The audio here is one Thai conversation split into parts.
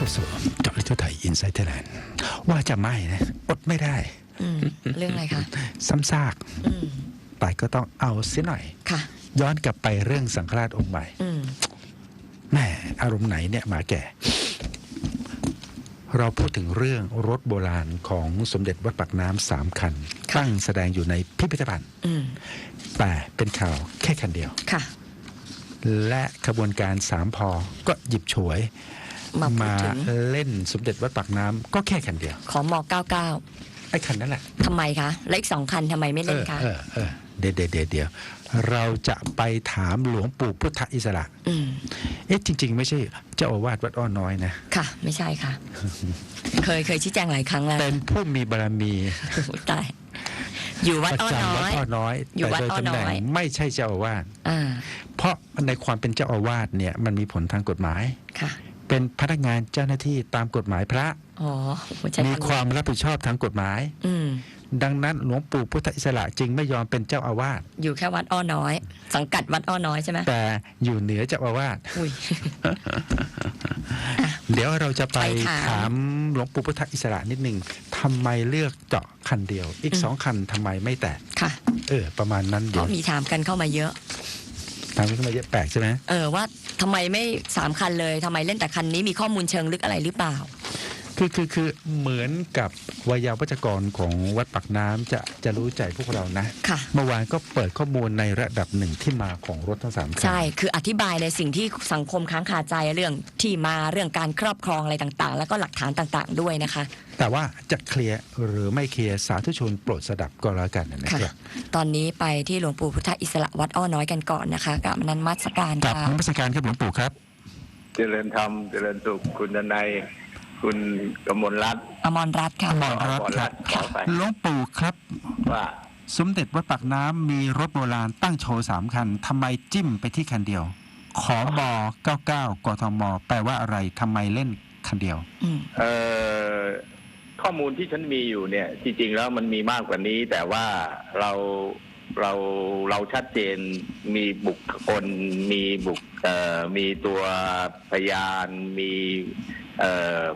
เข้าสู่เจาะลึกทั่วไทยอินไซต์ไทยแลนด์ว่าจะไม่นะอดไม่ได้ อืมเรื่องอะไรคะซ้ำซากอืมแต่ก็ต้องเอาเสียหน่อย ค่ะ ย้อนกลับไปเรื่องสังฆราชองค์ใหม่อืมแม่อารมณ์ไหนเนี่ยหมาแก่ เราพูดถึงเรื่องรถโบราณของสมเด็จวัดปากน้ำสามคัน ตั้งแสดงอยู่ในพิพิธภัณฑ์ อืมแต่เป็นข่าวแค่คันเดียว ค่ะ และขบวนการสามพอก็หยิบฉวย มาพูดถึงเล่นสมเด็จวัดปากน้ำก็แค่คันเดียว ขอมอ99ไอ้คันนั้นแหละทำไมคะและอีกสองคันทำไมไม่เอเล่นอคะเออเออเดี๋ยวเดี๋ยวเดี๋ยวเดี๋ยวเราจะไปถามหลวงปู่พุทธอิสระอืมเอ๊ะจริง ๆ ไม่ใช่เจ้าอาวาสวัดอ้อน้อยนะ ค่ะ ไม่ใช่ค่ะ เคยเคยชี้แจงหลายครั้งแล้วเป็นผู้มีบารมีโอ้โหตายอยู่วัดประอ้อจำน้วัดอยอ้อน้อยอยู่แต่วัดโดยอ้อตำแหน่งน้อยไม่ใช่เจ้าอาวาสอ่าเพราะในความเป็นเจ้าอาวาสเนี่ยมันมีผลทางกฎหมายค่ะ เป็นพนักงานเจ้าหน้าที่ตามกฎหมายพระอ๋อหัวใจมีความรับผิดชอบทางกฎหมายอืมดังนั้นหลวงปู่พุทธอิสระจึงไม่ยอมเป็นเจ้าอาวาสอยู่แค่วัดอ้อน้อย สังกัดวัดอ้อน้อยใช่ไหมแต่อยู่เหนือเจ้าอาวาสอุ้ยเดี๋ยวเราจะไปไปถามถามหลวงปู่พุทธอิสระนิดหนึ่งทำไมเลือกเจาะคันเดียว อีกอืมสองคันทำไมไม่แตะค่ะเออ ประมาณนั้นเพเดี๋ยวราะมีถามกันเข้ามาเยอะทางนี้เข้ามาเยอะแปลกใช่ไหมเออว่าทำไมไม่สามคันเลยทำไมเล่นแต่คันนี้มีข้อมูลเชิงลึกอะไรหรือเปล่า คือคือคือเหมือนกับวายาวัจกรของวัดปักน้ำจะจะรู้ใจพวกเรานะค่ะเมื่อวานก็เปิดข้อมูลในระดับหนึ่งที่มาของรถทั้งสามคันใช่ คืออธิบายในสิ่งที่สังคมค้างคาใจเรื่องที่มาเรื่องการครอบครองอะไรต่างๆ แล้วก็หลักฐานต่างๆ ด้วยนะคะ แต่ว่าจะเคลียร์หรือไม่เคลียร์สาธุชนโปรดสดับก็แล้วกันนะค่ะครับตอนนี้ไปที่หลวงปู่พุทธอิสระวัดอ้อน้อยกันก่อนนะคะกับนันมัสการกับค่ะนมัสการครับหลวงปู่ครับ เจริญธรรมเจริญสุขคุณดนัย คุณกมลรัตน์ อมรรัตน์ค่ะ อมรรัตน์ขอรัตน์ขอไป หลวงปู่ครับ ว่าสมเด็จวัดปากน้ำมีรถโบราณตั้งโชว์สามคันทำไมจิ้มไปที่คันเดียว ขอบอ99กทมแปลว่าอะไรทำไมเล่นคันเดียว อืม เอ่อข้อมูลที่ฉันมีอยู่เนี่ย จริง ๆ แล้วมันมีมากกว่านี้ แต่ว่าเราเราเราชัดเจนมีบุคคลมีบุคเอ่อมีตัวพยานมีเอ่อ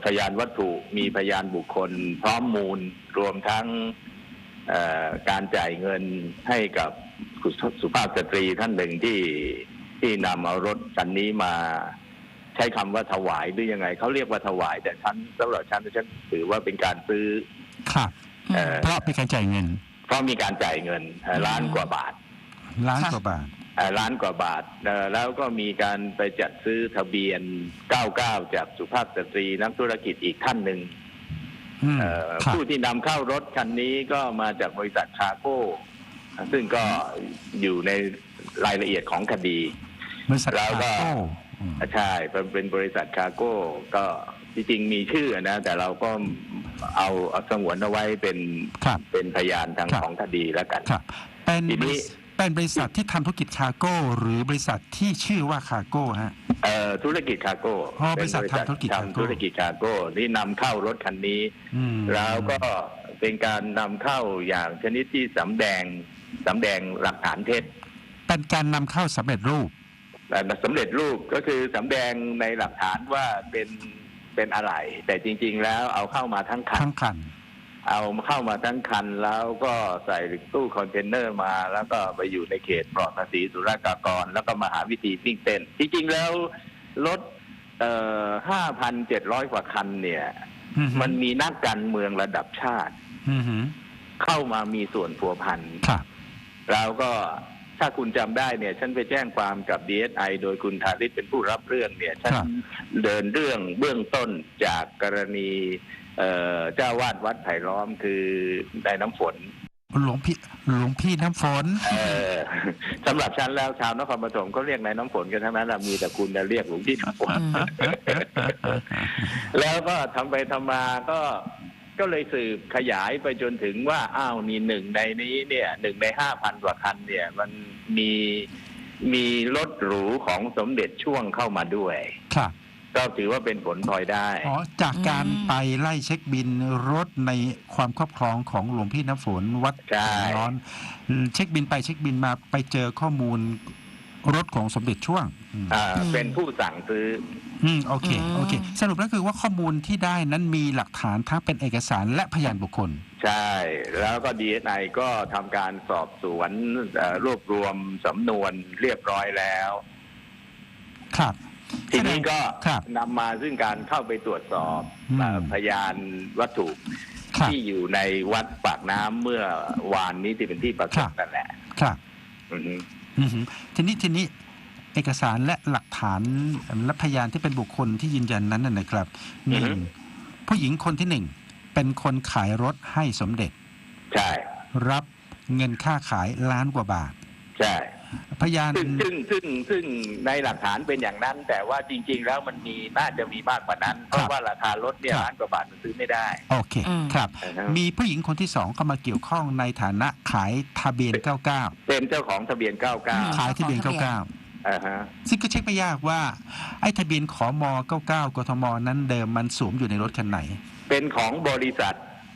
พยานวัตถุมีพยานบุคคล พร้อมมูลรวมทั้งเอ่อการจ่ายเงินให้กับสุภาพสตรีท่านหนึ่งที่ที่นำเอารถคันนี้มาใช้คำว่าถวายหรือยังไงเขาเรียกว่าถวาย แต่ฉันสำหรับฉันฉันถือว่าเป็นการซื้อครับเอ่อเพราะเป็นการจ่ายเงิน เพราะมีการจ่ายเงินเอ่อล้านกว่าบาทล้านค่ะกว่าบาทเอ่อ ล้านกว่าบาทเอ่อแล้วก็มีการไปจัดซื้อทะเบียน 99 จากสุภาพสตรีนักธุรกิจอีกท่านหนึ่งอืมเอ่อครับผู้ที่นำเข้ารถคันนี้ก็มาจากบริษัทคาร์โก้ ซึ่งก็อยู่ในรายละเอียดของคดีบริษัทแล้วก็คาโก้อืมใช่เป็นเป็นบริษัทคาร์โก้ ก็จริงๆมีชื่อนะ แต่เราก็เอาเอาสงวนเอาไว้เป็นครับเป็นพยานทางครับของคดีแล้วกันครับเป็นทีบนี้ริษ เป็นบริษัทที่ทำธุรกิจคาร์โก้ หรือบริษัทที่ชื่อว่าคาร์โก้ฮะ เอ่อธุรกิจคาร์โก้อ๋อเป็นบริษัททำธุรกิจคาร์โก้ ทำธุรกิจคาร์โก้ที่นำเข้ารถคันนี้ อืม แล้วก็เป็นการนำเข้าอย่างชนิดที่สำแดงสำแดงหลักฐานเท็จเป็นการนำเข้าสำเร็จรูป แต่สำเร็จรูปก็คือสำแดงในหลักฐานว่าเป็นเป็นอะไร แต่จริง ๆ แล้วเอาเข้ามาทั้งคัน ทั้งคัน เอาเข้ามาทั้งคันแล้วก็ใส่ตู้คอนเทนเนอร์มา แล้วก็ไปอยู่ในเขตปลอดภาษีสุรากากร แล้วก็มาหาวิธีวิ่งเต้น จริงๆแล้วรถเอ่อห้าพันเจ็ดร้อยกว่าคันเนี่ยอือฮึมันมีนักการเมืองระดับชาติอือฮึเข้ามามีส่วนผัวพันครับแล้วก็ถ้าคุณจำได้เนี่ย ฉันไปแจ้งความกับ DSI โดยคุณธาริศเป็นผู้รับเรื่องเนี่ย ฉันครับเดินเรื่องเบื้องต้นจากกรณี เอ่อเจ้าวาดวัดไผ่ล้อมคือนายน้ำฝนหลวงพี่หลวงพี่น้ำฝนเอ่อสำหรับฉันแล้วชาวนครปฐมเขาเรียกนายน้ำฝนกันทั้งนั้นน่ะมีแต่คุณน่ะเรียกหลวงพี่น้ำฝนอืมแล้วก็ทำไปทำมาก็ก็เลยสืบขยายไปจนถึงว่าอ้าวนี่หนึ่งในนี้เนี่ยหนึ่งในห้าพันกว่าคันเนี่ย มันมีมีรถหรูของสมเด็จช่วงเข้ามาด้วย ครับ ก็ถือว่าเป็นผลพลอยได้ อ๋อ จากการอืมไปไล่เช็คบินรถในความครอบครองของหลวงพี่น้ำฝนวัดใช่ ร้อน เช็คบินไปเช็คบินมาไปเจอข้อมูลรถของสมเด็จช่วงอืมอ่าอืมเป็นผู้สั่งซื้อ อืมโอเคอืม โอเค สรุปแล้วคือว่าข้อมูลที่ได้นั้นมีหลักฐานทั้งเป็นเอกสารและพยานบุคคล ใช่ แล้วก็ดีเอไอก็ทำการสอบสวนเอ่อรวบรวมสำนวนเรียบร้อยแล้ว ครับ ทีนี้ก็ครับนำมาซึ่งการเข้าไปตรวจสอบอืมเอ่อพยานวัตถุ ครับ ที่อยู่ในวัดปากน้ำเมื่อวานนี้ที่เป็นที่ปรากครัฏบนั่นแหละครับ อือฮึ อือหือทีนี้ทีนี้เอกสารและหลักฐานและพยานที่เป็นบุคคลที่ยืนยันนั้นนะนะครับหนึ่งผู้หญิงคนที่หนึ่งเป็นคนขายรถให้สมเด็จ ใช่ รับเงินค่าขายล้านกว่าบาท ใช่ พยานซึ่งซึ่งซึ่งซึ่งในหลักฐานเป็นอย่างนั้น แต่ว่าจริง ๆ แล้วมันมีน่าจะมีมากกว่านั้น เพราะว่าราคารถเนี่ยล้านกว่าบาทมันซื้อไม่ได้ โอเคอืมครับนะฮะมีผู้หญิงคนที่สองเข้ามาเกี่ยวข้องในฐานะขายทะเบียน 99 เป็นเจ้าของทะเบียนอืม99 ขายทะเบียนเจ้าของทะเบียน99อ่าฮะซึ่งก็เช็คไม่ยากว่า ไอ้ทะเบียนขอม 99 กทม นั้นเดิมมันสวมอยู่ในรถคันไหน เป็นของบริษัท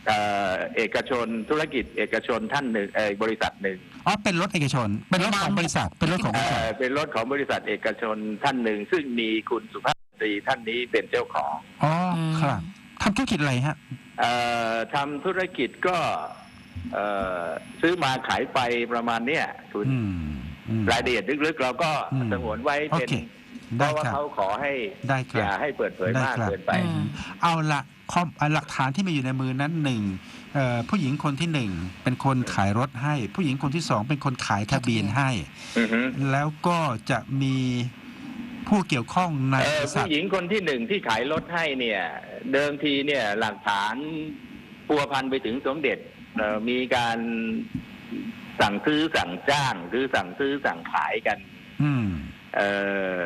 เอ่อเอกชนธุรกิจเอกชนท่านหนึ่งเออบริษัทหนึ่งอ๋อเป็นรถเอกชน เป็นรถของบริษัท เป็นรถของบเอ่ริษัท อเป็นรถของบริษัทเอกชนท่านหนึ่ง ซึ่งมีคุณสุภาพสตรีท่านนี้เป็นเจ้าของอ๋ออืมครับทำธุรกิจอะไรฮะ เอ่อทำธุรกิจก็เอ่อซื้อมาขายไปประมาณเนี้ยคุณอืมอืม รายละเอียดลึกๆ เราก็อืมสงวนไว้เป็นโอเค เพได้ราะว่าครับ เขาขอให้ได้คอรับ ย่าให้เปิดเผยได้มากครับเกินไป อืม เอาละข้ออะหลักฐานที่มีอยู่ในมือนั้นหนึ่งเอ่อผู้หญิงคนที่หนึ่งเป็นคนขายรถให้ ผู้หญิงคนที่สองเป็นคนขายทะเบียนให้ อือฮึแล้วก็จะมีผู้เกี่ยวข้องในเอ่บอริษัผู้ท หญิงคนที่หนึ่งที่ขายรถให้เนี่ย เดิมทีเนี่ยหลักฐานพัวพันไปถึงสมเด็จเอ่อมีการสั่งซื้อสั่งจ้าง หรือสั่งซื้อสั่งขายกัน อืม เอ่อ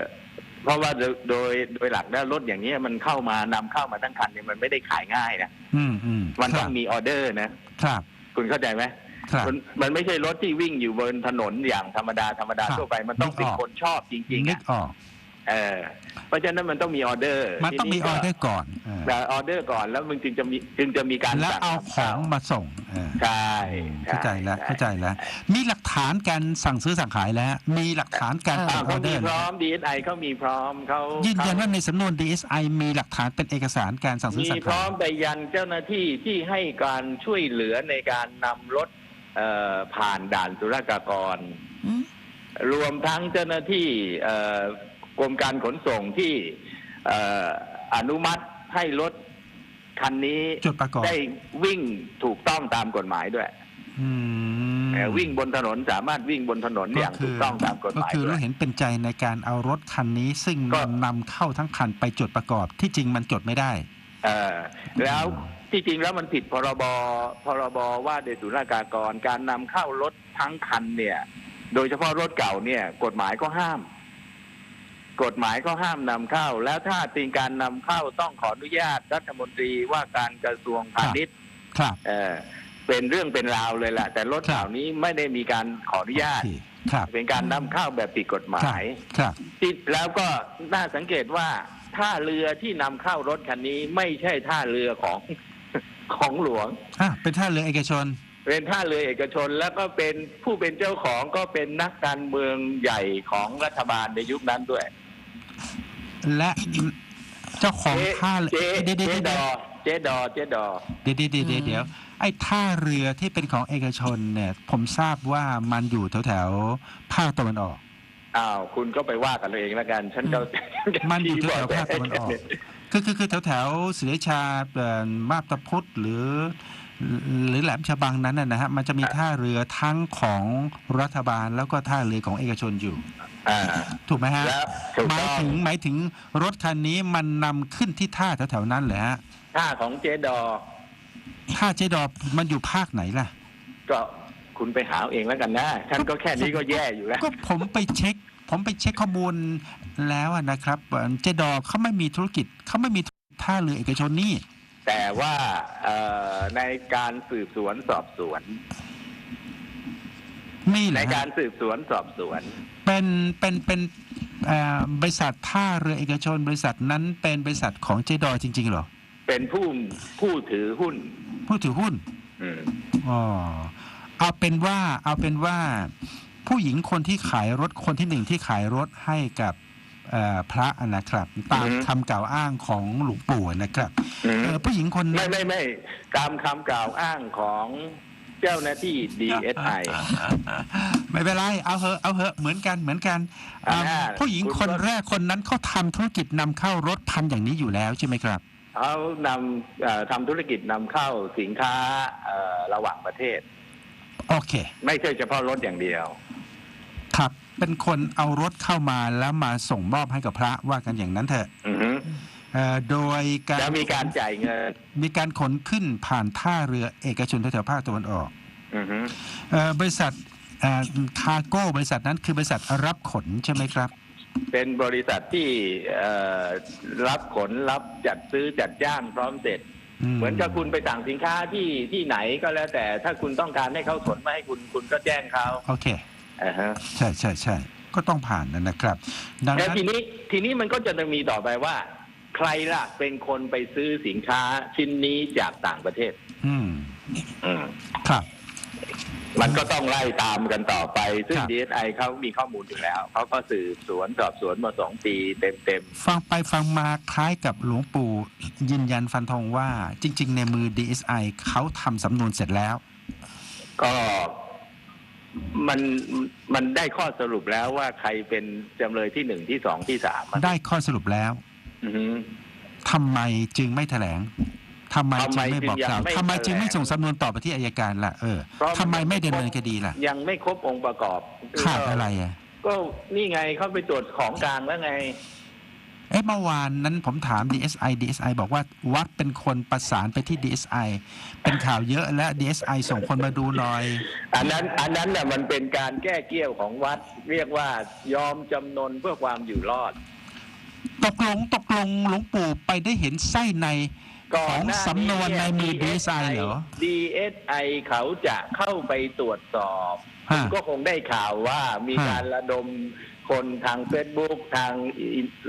เพราะว่าโดยโดยโดยหลักแล้วรถอย่างนี้ยมันเข้ามานำเข้ามาทั้งคันเนี่ยมันไม่ได้ขายง่ายนะอืมอืมมันคต้รัอบงมีออเดอร์นะครับ คุณเข้าใจไหมครับมันมันไม่ใช่รถที่วิ่งอยู่บนถนนอย่างธรรมดาธรรมดาครับทั่วไปมันต้องเป็นนึกออกคนชอบจริงๆนึอะกออก เออเพราะฉะนั้นมันต้องมีออเดอร์มันต้องมีทีอนี้อก็เดอร์ก่อนเออแต่ออเดอร์ก่อนแล้วมึงจึงจะมีจึงจะมีการแล้วสั่งเอาของมาส่งเออใช่เข้าใจแล้วเข้าใจแล้ว มีหลักฐานการสั่งซื้อสั่งขายแล้ว มีหลักฐานการเออตาอ่ามอเขาอเดมีอร์พร้อมดีเอสไอเขามีพร้อมเขายืนยันเขาว่าในสำนวน DSI มีหลักฐานเป็นเอกสารการสั่งซื้อมีสั่งพร้ขาอยมไปยันเจ้าหน้าที่ที่ให้การช่วยเหลือในการนำรถเอ่อผ่านด่านสุรากากรอืมรวมทั้งเจ้าหน้าที่เอ่อ กรมการขนส่งที่เอ่ออนุมัติให้รถคันนี้จดประกอบได้วิ่งถูกต้องตามกฎหมายด้วยอืมเอ่อวิ่งบนถนนสามารถวิ่งบนถนนอย่างถูกต้องตามกฎหก็มายคือด้วรู้ยเห็นเป็นใจในการเอารถคันนี้ ซึ่งก็นำเข้าทั้งคันไปจดประกอบที่จริงมันจดไม่ได้เอ่อแล้วที่จริงแล้วมันผิดพรบพรบว่าโดยสุรากากรการนำเข้ารถทั้งคันเนี่ย โดยเฉพาะรถเก่าเนี่ย กฎหมายก็ห้าม กฎหมายก็ห้ามนำเข้า แล้วถ้าเป็นการนำเข้าต้องขออนุญาตรัฐมนตรีว่าการกระทรวงพาณิชย์ครับเออเป็นเรื่องเป็นราวเลยแหละแต่รถครับเหล่านี้ไม่ได้มีการขออนุญาตโอเคครับเป็นการนำเข้าแบบผิดกฎหมาครับยครับที่แล้วก็น่าสังเกตว่าท่าเรือที่นำเข้ารถคันนี้ไม่ใช่ท่าเรือของของหลวงอะเป็นท่าเรือเอกชน เป็นท่าเรือเอกชนแล้วก็เป็นผู้เป็นเจ้าของก็เป็นนักการเมืองใหญ่ของรัฐบาลในยุคนั้นด้วย และเจ้าของเจ๊ท่าเรือเจ๊เดี๋ยวเดี๋ยวเจ๊เดี๋ยวดอเจ๊ดอเจ๊ดอเดี๋ยวเดี๋ยวเดี๋ยวเดี๋ยวเดี๋ยวไอ้ท่าเรือที่เป็นของเอกชนเนี่ย ผมทราบว่ามันอยู่แถวแถวๆภาคตะวันออก อ้าวคุณก็ไปว่ากันเอาเองแล้วกัน ฉันก็มันอยู่แถวๆภาคตะวันออกคือคือคือแถวแถวๆศรีราชาเอ่อมาบตาพุธหรือ หรือแหลมฉบังนั้นนะนะฮะมันจะมีท่าเรือทั้งของรัฐบาลแล้วก็ท่าเรือของเอกชนอยู่อ่าถูกไหมฮะแล้วถูกหมายต้องถึงหมายถึงรถคันนี้มันนำขึ้นที่ท่าแถวๆนั้นเหรอฮะท่าของเจ๊ดอท่าเจดอบมันอยู่ภาคไหนล่ะ ก็คุณไปหาเอาเองแล้วกันนะฉันก็แค่นี้ก็แย่อยู่แล้วก็ผมไปเช็ค ผมไปเช็คข้อมูลแล้วอะนะครับเอ่อเจดอเขาไม่มีธุรกิจเขาไม่มีท่าเรือเอกชนนี่ แต่ว่าเอ่อในการสืบสวนสอบสวน นี่แหในละการสืบสวนสอบสวน เป็นเป็นเป็นเอ่อบริษัทท่าเรือเอกชน บริษัทนั้นเป็นบริษัทของเจดอจริง ๆ เหรอ เป็นผู้ผู้ถือหุ้น ผู้ถือหุ้น อืม อ๋อเอาเป็นว่าเอาเป็นว่า ผู้หญิงคนที่ขายรถคนที่หนึ่งที่ขายรถให้กับเอ่อ พระนะครับ ตามอือฮึคำกล่าวอ้างของหลวงปู่นะครับอืมเอ่อผู้หญิงคนไม่ไม่ไม่ตามคำกล่าวอ้างของเจ้าหน้าที่ DSI ไม่เป็นไรเอาเหอะเอาเหอะเหมือนกันเหมือนกันอ่าอ่าผู้หญิงคุณคนก็แรกคนนั้นเขาทำธุรกิจนำเข้ารถพันอย่างนี้อยู่แล้วใช่ไหมครับเขานำเอ่อทำธุรกิจนำเข้าสินค้าเอ่อระหว่างประเทศ โอเค ไม่ใช่เฉพาะรถอย่างเดียว ครับ เป็นคนเอารถเข้ามาแล้วมาส่งมอบให้กับพระว่ากันอย่างนั้นเถอะอือฮึเอ่อโดยการแล้วมีการจ่ายเงินมีการขนขึ้นผ่านท่าเรือเอกชนแถวๆภาคตะวันออกอือฮึเอ่อบริษัทคาโก้บริษัทนั้นคือบริษัทรับขนใช่ไหมครับ เป็นบริษัทที่เอ่อรับขนรับจัดซื้อจัดจ้างพร้อมเสร็จ เหมือนกับคุณไปสั่งสินค้าที่ที่ไหนก็แล้วแต่ถ้าคุณต้องการให้เขาขนมาให้คุณคุณก็แจ้งเขาโอเค อ่าฮะใช่ใช่ใช่ก็ต้องผ่านนะครับ ดังแล้วนั้นทีนี้ทีนี้มันก็จะมีต่อไปว่า ใครล่ะเป็นคนไปซื้อสินค้าชิ้นนี้จากต่างประเทศ อืมอืม ครับ มันก็ต้องไล่ตามกันต่อไป ซึ่ง ครับ DSI เขามีข้อมูลอยู่แล้ว เขาก็สืบสวนสอบสวนมาสองปีเต็มฟังไปฟังมาคล้ายกับหลวงปู่ยืนยันฟันธงว่า จริง ๆ ในมือ DSI เขาทำสำนวนเสร็จแล้ว ๆ ก็ มันมันได้ข้อสรุปแล้วว่าใครเป็นจำเลยที่หนึ่งที่สองที่สามอะได้ข้อสรุปแล้วอือฮึ ทำไมจึงไม่แถลงทำไมทำจึไมงไม่บอกกล่าวจึงยังไม่ทำไมจึงไม่แถลงส่งสำนวนต่อไปที่อายการล่ะเออเพราะ ทำไมไม่มันดำเนินคดีล่ะ ยังไม่ครบองค์ประกอบขาดอะไรอะก็นี่ไงเขาไปตรวจของกลางแล้วไง เอ๊ะเมื่อวานนั้นผมถาม DSI DSI บอกว่าวัดเป็นคนประสานไปที่ DSI เป็นข่าวเยอะและ DSI ส่งคนมาดูหน่อย อันนั้นอันนั้นน่ะมันเป็นการแก้เกี้ยวของวัด เรียกว่ายอมจำนนเพื่อความอยู่รอด ตกลงตกลงหลวงปู่ไปได้เห็นไส้ในก่อของหน้าสำนวนในมือเย DSI เหรอ DSI เขาจะเข้าไปตรวจสอบ ฮะ ก็คงได้ข่าวว่ามีฮะการระดม คนทาง Facebook ทาง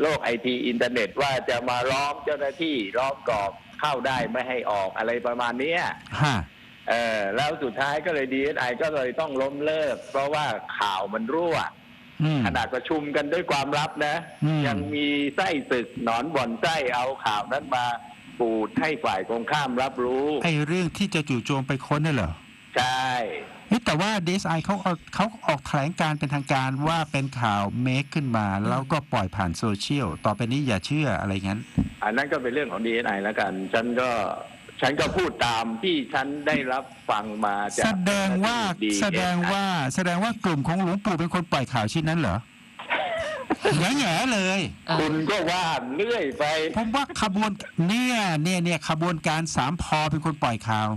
โลกไอทีอินเทอร์เน็ตว่าจะมาล้อมเจ้าหน้าที่ล้อมกรอบเข้าได้ไม่ให้ออกอะไรประมาณเนี้ยฮะเออแล้วสุดท้ายก็เลย DSI ก็เลยต้องล้มเลิก เพราะว่าข่าวมันรั่วอืมขนาดประชุมกันด้วยความลับนะอืมยังมีไส้ศึกหนอนบ่อนไส้เอาข่าวนั้นมาปูดให้ฝ่ายตรงข้ามรับรู้ไอ้เรื่องที่จะจู่โจมไปค้นน่ะเหรอ ใช่เฮ้ย แต่ว่า DSI เขาเอาเขาออกแถลงการเป็นทางการว่าเป็นข่าวเมคขึ้นมา แล้วก็ปล่อยผ่านโซเชียลต่อไปนี้อย่าเชื่ออะไรงั้น อันนั้นก็เป็นเรื่องของ DSI แล้วกัน ฉันก็ฉันก็พูดตามที่ฉันได้รับฟังมาจากแสดงว่า DSI แสดงว่าแสดงว่ากลุ่มของหลวงปู่เป็นคนปล่อยข่าวชิ้นนั้นเหรอแง่แง่ๆเลย คุณก็ว่าเรื่อยไปผมว่าขบวนเนี่ยเนี่ยเนี่ยขบวนการสามพอเป็นคนปล่อยข่าว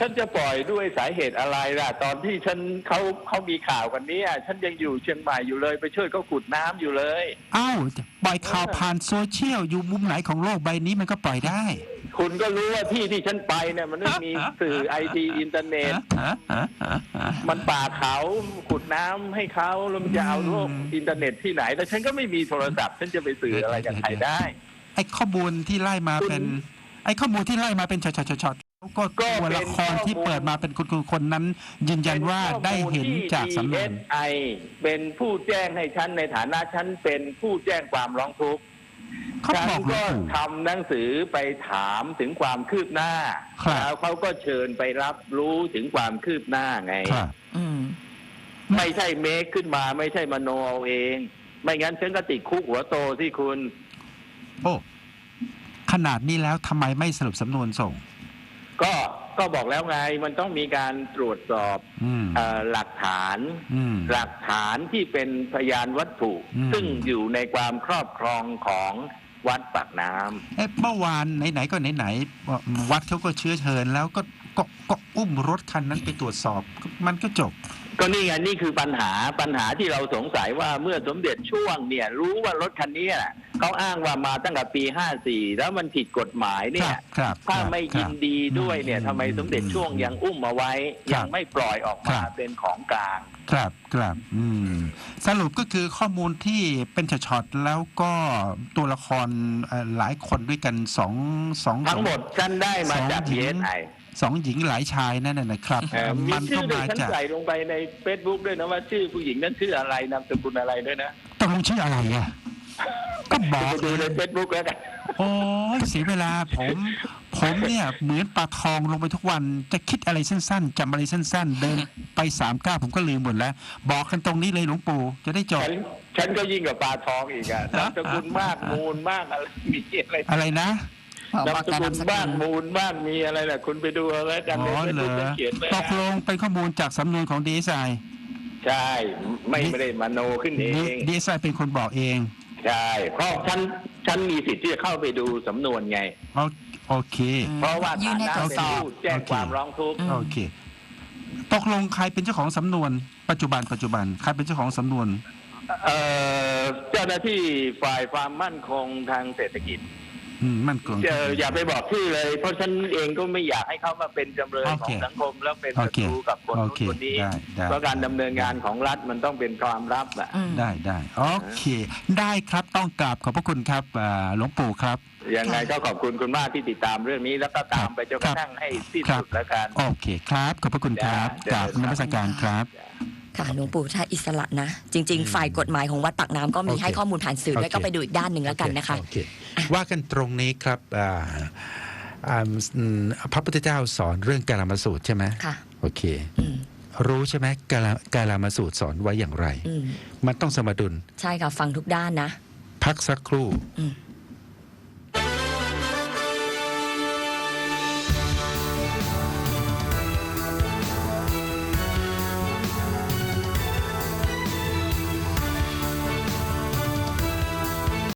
ฉันจะปล่อยด้วยสาเหตุอะไรล่ะ ตอนที่ฉันเขาเขามีข่าวกันเนี้ฉันยังอยู่เชียงใหม่อยู่เลยไปช่วยเขาขุดน้ำอยู่เลยเอ้าปล่อยข่าวผ่านโซเชียลอยู่มุมไหนของโลกใบนี้มันก็ปล่อยได้ คุณก็รู้ว่าที่ที่ฉันไปเนี่ยมันไม่มีสื่อไอทีอินเทอร์เน็ตมันป่าเขาขุดน้ำให้เขาแล้วมันจะเอาโลกอืมอินเทอร์เน็ตที่ไหนแต่ฉันก็ไม่มีโทรศัพท์ ฉันจะไปสื่ออะไรกับใครได้ ไอ้ข้อมูลที่ไล่มาเป็นคุณไอ้ข้อมูลที่ไล่มาเป็นช็อตๆๆ ก็ก็ตัวเป็นละครที่ข้อมูลเปิดมาเป็นคุณคุณคนนั้น ยืนยันว่าได้เห็นจากสำนวนไอเป็นผู้แจ้งให้ฉันในฐานะฉันเป็นผู้แจ้งความร้องทุกข์เขาฉันบอกหลวก็งปู่ทำหนังสือไปถามถึงความคืบหน้าครับแล้วเขาก็เชิญไปรับรู้ถึงความคืบหน้าไงครับอืมไม่ใช่เมคขึ้นมา ไม่ใช่มโนเอาเอง ไม่งั้นฉันก็ติดคุกหัวโตที่คุณ โอ้ขนาดนี้แล้วทำไมไม่สรุปสำนวนส่ง ก็ก็บอกแล้วไงมันต้องมีการตรวจสอบอืมเอ่อหลักฐานอืมหลักฐานที่เป็นพยานวัตถุอืมซึ่งอยู่ในความครอบครองของวัดปากน้ำเอ๊ะเมื่อวานไหนๆก็ไหนๆวัดเขาก็เชื้อเชิญแล้วก็ก็ก็อุ้มรถคันนั้นไปตรวจสอบมันก็จบ ก็นี่ไงนี่คือปัญหาปัญหาที่เราสงสัยว่าเมื่อสมเด็จช่วงเนี่ย รู้ว่ารถคันนี้น่ะเขาอ้างว่ามาตั้งแต่ปี 54 แล้วมันผิดกฎหมายเนี่ย ครับถ้าครับไม่คยิรับนดีด้วยเนี่ยอืมทำไมสมเด็จช่วงยังอุ้มมาไว้ ครับยังไม่ปล่อยออกมาครับ เป็นของกลาง ครับครับอืมสรุปก็คือข้อมูลที่เป็นช็อตๆแล้วก็ตัวละครเอ่อหลายคนด้วยกันสองสองทั้งหมดฉันได้มาจาก สองหญิง PSI สองหญิงหลายชายนั่นน่ะนะครับเอ่อมีมันชื่ก็อด้วยมาฉันจากใส่ลงไปใน Facebook ด้วยนะว่าชื่อผู้หญิงนั้นชื่ออะไรนามสกุลอะไรด้วยนะตกลงชื่ออะไรอะก็บอกไปดูใน Facebook แล้วกันโอ้ยเสียเวลาผม ผมเนี่ยเหมือนปลาทองลงไปทุกวัน จะคิดอะไรสั้นๆจำอะไรสั้น ๆ เดินไปสามก้าวผมก็ลืมหมดแล้ว บอกกันตรงนี้เลยหลวงปู่จะได้จบฉันฉันก็ยิ่งกับปลาทองอีกอะนามสกุลมากมูลมากอะไรมีอะไรอะไรนะ นามสกุลบ้านมูลบ้านมีอะไรแหละคุณไปดูเอาแล้วกันอ๋ในอเฟซเหรบุ๊กอเขียนไว้ตกลงเป็นข้อมูลจากสำนวนของดีไซน์ใช่ไม่ไม่ได้มโนขึ้นเองดีไซน์เป็นคนบอกเอง ใช่ เพราะฉันฉันมีสิทธิ์ที่จะเข้าไปดูสำนวนไงโอโอเค เพราะว่ายื่ฐานให้นะตรวจเป็นสอบผู้แจ้งโอเคความร้องทุกข์อืมโอเคตกลงใครเป็นเจ้าของสำนวน ปัจจุบันปัจจุบันใครเป็นเจ้าของสำนวนเอ่อเจ้าหน้าที่ฝ่ายความมั่นคงทางเศรษฐกิจ อืมมันกลงเอ่ออย่าไปบอกชื่อเลย เพราะฉันเองก็ไม่อยากให้เขามาเป็นจำเลยโอขอเคงสังคม แล้วเป็นโอศัเคตรูกับคนโอนู้นเคคนนี้ได้ได้ เพราะการดำเนินงานของรัฐมันต้องเป็นความลับอะอืม ได้ได้โอเค ได้ครับต้องกราบขอบพระคุณครับอ่าหลวงปู่ครับ ยังไงก็ขอบคุณคุณมากที่ติดตามเรื่องนี้ แล้วก็ตามไปจนกระทั่งให้สิ้นครับสุดแล้วกัน โอเคครับ ขอบพระคุณครับกราบนมัสการครับ ค่ะหลวงปู่ถ้าอิสระนะ จริง ๆ ฝ่ายกฎหมายของวัดปากน้ำก็มีโอเคให้ข้อมูลผ่านสื่อด้วยโอเคก็ไปดูอีกด้านหนึ่งแล้วกันนะคะโอเคว่ากันตรงนี้ครับอ่าอ่าอืมพระพุทธเจ้าสอนเรื่องกาลามสูตรใช่ไหมค่ะโอเคอืมรู้ใช่ไหมกาลากาลามสูตรสอนไว้อย่างไรอืมมันต้องสมดุล ใช่ค่ะ ฟังทุกด้านนะ พักสักครู่อืม